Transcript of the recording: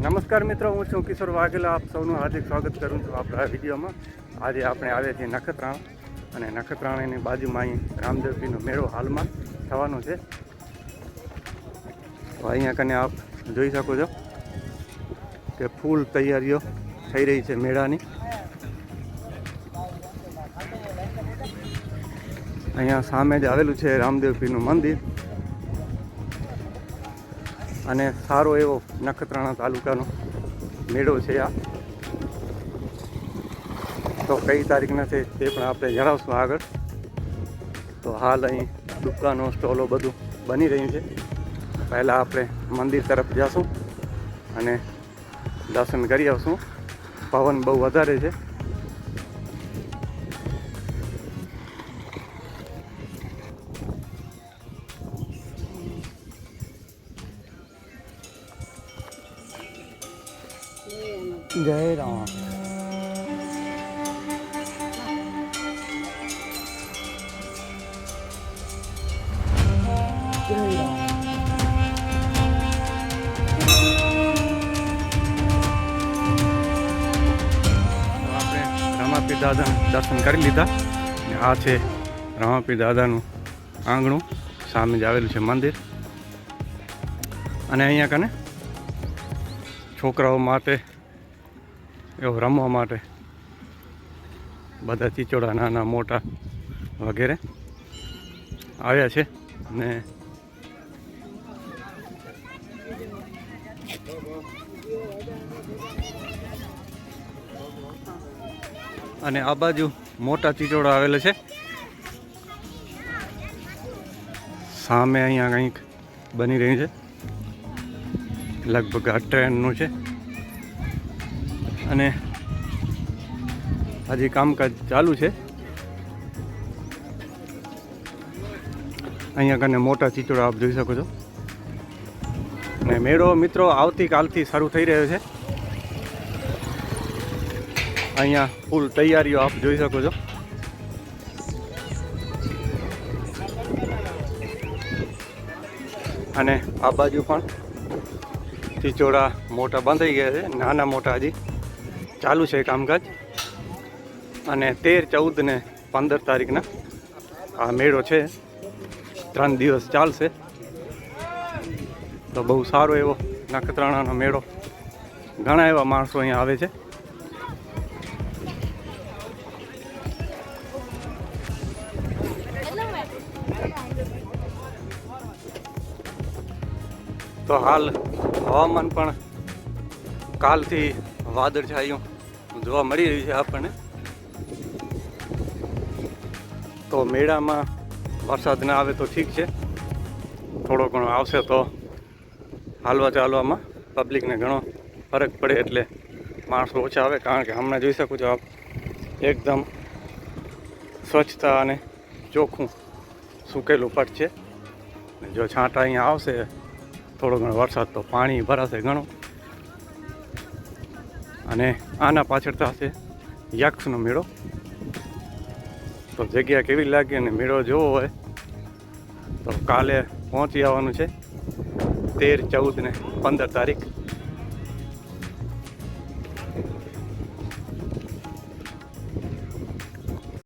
નમસ્કાર મિત્રો, હું છું કિશોર વાઘેલા. આપ સૌનું હાર્દિક સ્વાગત કરું છું આપણા વિડીયોમાં. આજે આપણે આવ્યા છીએ નખત્રાણા અને નખત્રાણાની બાજુમાં અહીં રામદેવપીનો મેળો હાલમાં થવાનો છે. અહીંયા કને આપ જોઈ શકો છો કે ફૂલ તૈયારીઓ થઈ રહી છે મેળાની. અહીંયા સામે જ આવેલું છે રામદેવપીનું મંદિર. અને સારો એવો નખત્રાણા તાલુકાનો મેળો છે આ. તો કઈ તારીખના છે તે પણ આપણે જણાવશું આગળ. તો હાલ અહીં દુકાનો, સ્ટોલો બધું બની રહ્યું છે. પહેલાં આપણે મંદિર તરફ જઈશું અને દર્શન કરી આવશું. પવન બહુ વધારે છે. જય રામ તો આપણે રમાપી દાદાના દર્શન કરી લીધા. આ છે રમાપી દાદાનું આંગણું. સામે જ આવેલું છે મંદિર. અને અહીંયા કને છોકરાઓ માટે એવો રમવા માટે. બધા ચીચોડા, નાના, મોટા વગેરે આવ્યા છે ને અને આ બાજુ મોટા ચીચોડા આવેલા છે. સામે અહીંયા કંઈક બની રહ્યું છે. લગભગ આ ટ્રેનનું છે. અને હજી કામકાજ ચાલુ છે. અહીંયા કને મોટા ચીચોડા આપ જોઈ શકો છો. અને મેળો મિત્રો આવતીકાલથી શરૂ થઈ રહ્યો છે. અહીંયા ફૂલ તૈયારીઓ આપ જોઈ શકો છો. અને આ બાજુ પણ ચીચોડા મોટા બંધાઈ ગયા છે. નાના મોટા હજી. ચાલુ છે કામકાજ. અને તેર, ચૌદ ને પંદર તારીખના આ મેળો છે. ત્રણ દિવસ ચાલશે. તો બહુ સારો એવો નખત્રાણાનો મેળો. ઘણા એવા માણસો અહીંયા આવે છે. તો હાલ હવામાન પણ કાલથી વાદળછાયું જોવા મળી રહ્યું છે આપણને. તો મેળામાં વરસાદ ના આવે તો ઠીક છે. થોડો ઘણો આવશે તો હાલવા ચાલવામાં પબ્લિકને ઘણો ફરક પડે એટલે માણસો ઓછા આવે. કારણ કે હમણાં જોઈ શકો છો આપ, એકદમ સ્વચ્છતા અને ચોખ્ખું સૂકેલું પટ છે. જો છાંટા અહીંયા આવશે, થોડો ઘણો વરસાદ તો પાણી ભરાશે ઘણું. અને આના પાછળ થશે યક્ષનો મેળો. તો જગ્યા કેવી લાગી અને મેળો જોવો હોય તો કાલે પહોંચી આવવાનું છે તેર ચૌદ ને પંદર તારીખ.